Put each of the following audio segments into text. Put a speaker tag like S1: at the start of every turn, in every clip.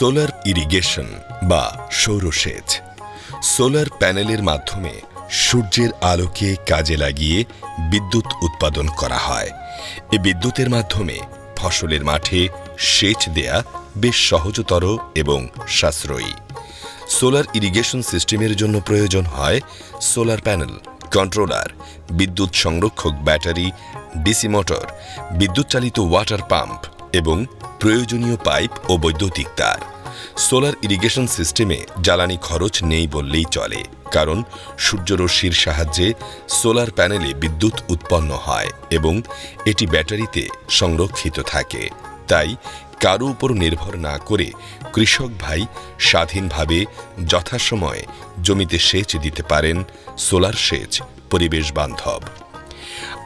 S1: Solar irrigation বা সৌরসেচ solar প্যানেলের মাধ্যমে সূর্যের আলোকে কাজে লাগিয়ে বিদ্যুৎ উৎপাদন করা হয়। এ বিদ্যুতের মাধ্যমে ফসলের মাঠে সেচ দেয়া বেশ সহজতর এবং সাশ্রয়ী। সোলার ইরিগেশন সিস্টেমের জন্য প্রয়োজন হয় সোলার প্যানেল, কন্ট্রোলার, বিদ্যুৎ সংরক্ষক ব্যাটারি, ডিসি মোটর বিদ্যুৎ চালিত ওয়াটার পাম্প এবং প্রয়োজনীয় পাইপ ও বৈদ্যুতিক তার। সোলার ইরিগেশন সিস্টেমে জ্বালানি খরচ নেই বললেই চলে, কারণ সূর্যরশ্মির সাহায্যে সোলার প্যানেলে বিদ্যুৎ উৎপন্ন হয় এবং এটি ব্যাটারিতে সংরক্ষিত থাকে। তাই কারও উপর নির্ভর না করে কৃষক ভাই স্বাধীনভাবে যথাসময়ে জমিতে সেচ দিতে পারেন সোলার সেচ পরিবেশ বান্ধব।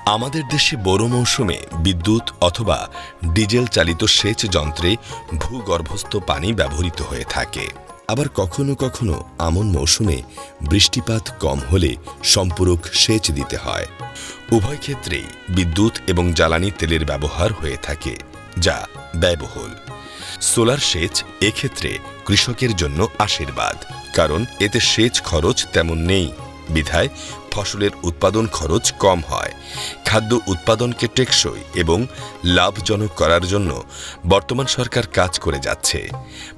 S1: আমাদের দেশে বড় মৌসুমে বিদ্যুৎ অথবা ডিজেল চালিত সেচ যন্ত্রে ভূগর্ভস্থ পানি ব্যবহৃত হয়ে থাকে। আবার কখনো কখনো আমন মৌসুমে বৃষ্টিপাত কম হলে সম্পূরক সেচ দিতে হয়। উভয় ক্ষেত্রেই বিদ্যুৎ এবং জ্বালানি তেলের ব্যবহার হয়ে থাকে, যা ব্যয়বহুল। সোলার সেচ এক্ষেত্রে কৃষকের জন্য আশীর্বাদ, কারণ এতে সেচ খরচ তেমন নেই। বিধায় ফসলের উৎপাদন খরচ কম হয়। খাদ্য উৎপাদনকে টেকসই এবং লাভজনক করার জন্য বর্তমান সরকার কাজ করে যাচ্ছে।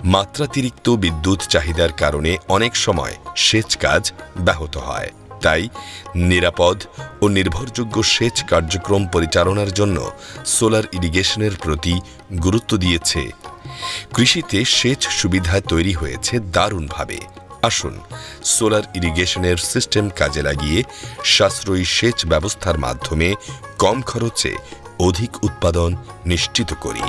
S1: মাত্রাতিরিক্ত বিদ্যুৎ চাহিদার কারণে অনেক সময় সেচ কাজ ব্যাহত হয়। তাই নিরাপদ ও নির্ভরযোগ্য সেচ কার্যক্রম পরিচালনার জন্য সোলার ইরিগেশনের প্রতি গুরুত্ব দিয়েছে। কৃষিতে সেচ সুবিধা তৈরি হয়েছে দারুণভাবে। আসুন। সোলার ইরিগেশনের সিস্টেম কাজে লাগিয়ে সাশ্রয়ী সেচ ব্যবস্থার মাধ্যমে কম খরচে অধিক উৎপাদন নিশ্চিত করি।